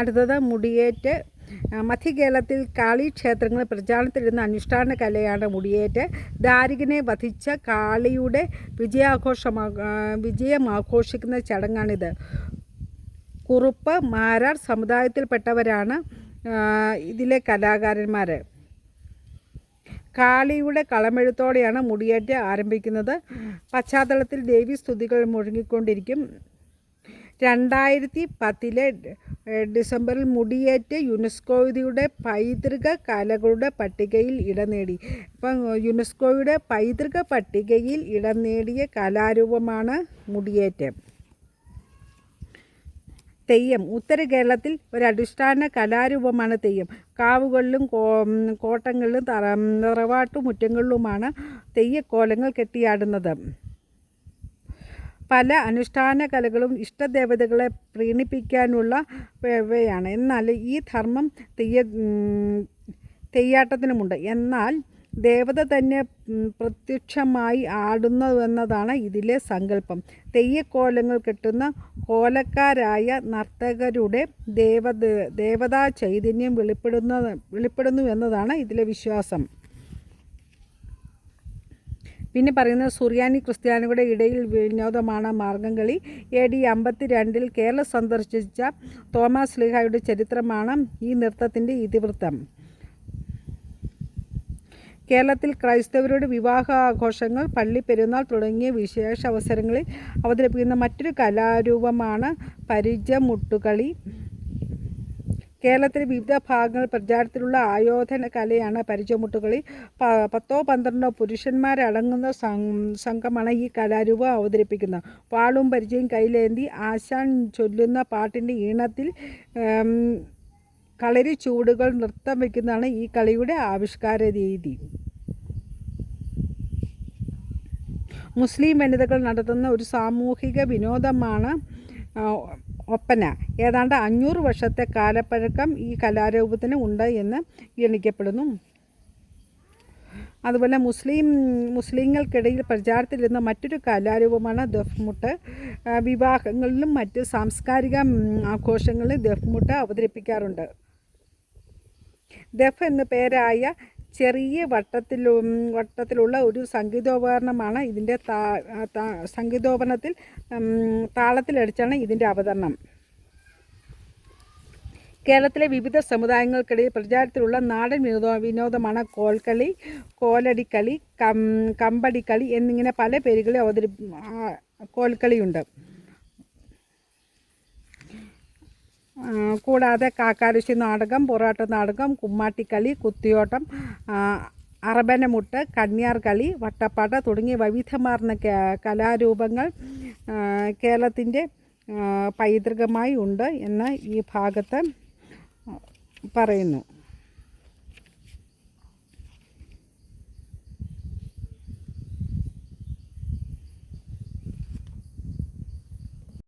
അടുത്തത് മുടിയേറ്റ്. മധ്യകേരളത്തിൽ കാളി ക്ഷേത്രങ്ങളിൽ പ്രചാരണത്തിലിരുന്ന അനുഷ്ഠാന കലയാണ് മുടിയേറ്റ്. ദാരികനെ വധിച്ച കാളിയുടെ വിജയാഘോഷമാ വിജയം ആഘോഷിക്കുന്ന ചടങ്ങാണിത്. കുറുപ്പ് മാരാർ സമുദായത്തിൽപ്പെട്ടവരാണ് ഇതിലെ കലാകാരന്മാർ കാളിയുടെ കളമെഴുത്തോടെയാണ് മുടിയേറ്റ് ആരംഭിക്കുന്നത്. പശ്ചാത്തലത്തിൽ ദേവി സ്തുതികൾ മുഴങ്ങിക്കൊണ്ടിരിക്കും. രണ്ടായിരത്തി പത്തിലെ ഡിസംബറിൽ മുടിയേറ്റ് യുനെസ്കോയുടെ പൈതൃക കലകളുടെ പട്ടികയിൽ ഇടം നേടി. ഇപ്പം യുനെസ്കോയുടെ പൈതൃക പട്ടികയിൽ ഇടം നേടിയ കലാരൂപമാണ് മുടിയേറ്റം. തെയ്യം. ഉത്തര കേരളത്തിൽ ഒരു അടിസ്ഥാന കലാരൂപമാണ് തെയ്യം. കാവുകളിലും കോട്ടങ്ങളിലും തറ തറവാട്ടുമുറ്റങ്ങളിലുമാണ് തെയ്യക്കോലങ്ങൾ കെട്ടിയാടുന്നത്. പല അനുഷ്ഠാന കലകളും ഇഷ്ടദേവതകളെ പ്രീണിപ്പിക്കാനുള്ള വയാണ് എന്നാൽ ഈ ധർമ്മം തെയ്യ തെയ്യാട്ടത്തിനുമുണ്ട്. എന്നാൽ ദേവത തന്നെ പ്രത്യക്ഷമായി ആടുന്നുവെന്നതാണ് ഇതിലെ സങ്കല്പം. തെയ്യക്കോലങ്ങൾ കെട്ടുന്ന കോലക്കാരായ നർത്തകരുടെ ദേവത ദേവതാ ചൈതന്യം വെളിപ്പെടുന്ന വെളിപ്പെടുന്നു എന്നതാണ് ഇതിലെ വിശ്വാസം. പിന്നെ പറയുന്നത് സുറിയാനി ക്രിസ്ത്യാനികളുടെ ഇടയിൽ വിനോദമാണ് മാർഗംകളി എ ഡി അമ്പത്തി രണ്ടിൽ കേരളം സന്ദർശിച്ച തോമസ് ലിഹായുടെ ചരിത്രമാണ് ഈ നൃത്തത്തിന്റെ ഇതിവൃത്തം. കേരളത്തിൽ ക്രൈസ്തവരുടെ വിവാഹ ആഘോഷങ്ങൾ പള്ളി പെരുന്നാൾ തുടങ്ങിയ വിശേഷ അവസരങ്ങളിൽ അവതരിപ്പിക്കുന്ന മറ്റൊരു കലാരൂപമാണ് പരിചമുട്ടുകളി. കേരളത്തിലെ വിവിധ ഭാഗങ്ങൾ പ്രചാരത്തിലുള്ള ആയോധന കലയാണ് പരിചമുട്ടുകളി. പ- പത്തോ പന്ത്രണ്ടോ പുരുഷന്മാരടങ്ങുന്ന സംഘമാണ് ഈ കലാരൂപം അവതരിപ്പിക്കുന്നത്. വാളും പരിചയം കയ്യിലേന്തി ആശാൻ ചൊല്ലുന്ന പാട്ടിന്റെ ഈണത്തിൽ കളരി ചൂടുകൾ നൃത്തം വയ്ക്കുന്നതാണ് ഈ കളിയുടെ ആവിഷ്കാര രീതി. മുസ്ലിം വനിതകൾ നടത്തുന്ന ഒരു സാമൂഹിക വിനോദമാണ് ഒപ്പന. ഏതാണ്ട് അഞ്ഞൂറ് വർഷത്തെ കാലപ്പഴക്കം ഈ കലാരൂപത്തിന് ഉണ്ട് എന്ന് ഗണിക്കപ്പെടുന്നു. അതുപോലെ മുസ്ലിം മുസ്ലിങ്ങൾക്കിടയിൽ പ്രചാരത്തിലിരുന്ന മറ്റൊരു കലാരൂപമാണ് ദഫ്മുട്ട്. വിവാഹങ്ങളിലും മറ്റ് സാംസ്കാരിക ആഘോഷങ്ങളിലും ദഫ്മുട്ട് അവതരിപ്പിക്കാറുണ്ട്. ദഫ് എന്ന പേരായ ചെറിയ വട്ടത്തിലും വട്ടത്തിലുള്ള ഒരു സംഗീതോപകരണമാണ് ഇതിന്റെ താ സംഗീതോപകരണത്തിൽ താളത്തിലടിച്ചാണ് ഇതിന്റെ അവതരണം. കേരളത്തിലെ വിവിധ സമുദായങ്ങൾക്കിടയിൽ പ്രചാരത്തിലുള്ള നാടൻ വിനോദ വിനോദമാണ് കോൽക്കളി കോലടിക്കളി കം കമ്പടിക്കളി എന്നിങ്ങനെ പല പേരുകളിൽ അവതരി കോൽക്കളിയുണ്ട്. കൂടാതെ കാക്കാരശ്ശി നാടകം പൊറാട്ട് നാടകം കുമ്മാട്ടിക്കളി കുത്തിയോട്ടം അറബനമുട്ട് കന്യാർ കളി വട്ടപ്പാട്ട് തുടങ്ങിയ വൈവിധ്യമാർന്ന കലാരൂപങ്ങൾ കേരളത്തിന്റെ പൈതൃകമായി ഉണ്ട് എന്ന് ഈ ഭാഗത്ത് പറയുന്നു.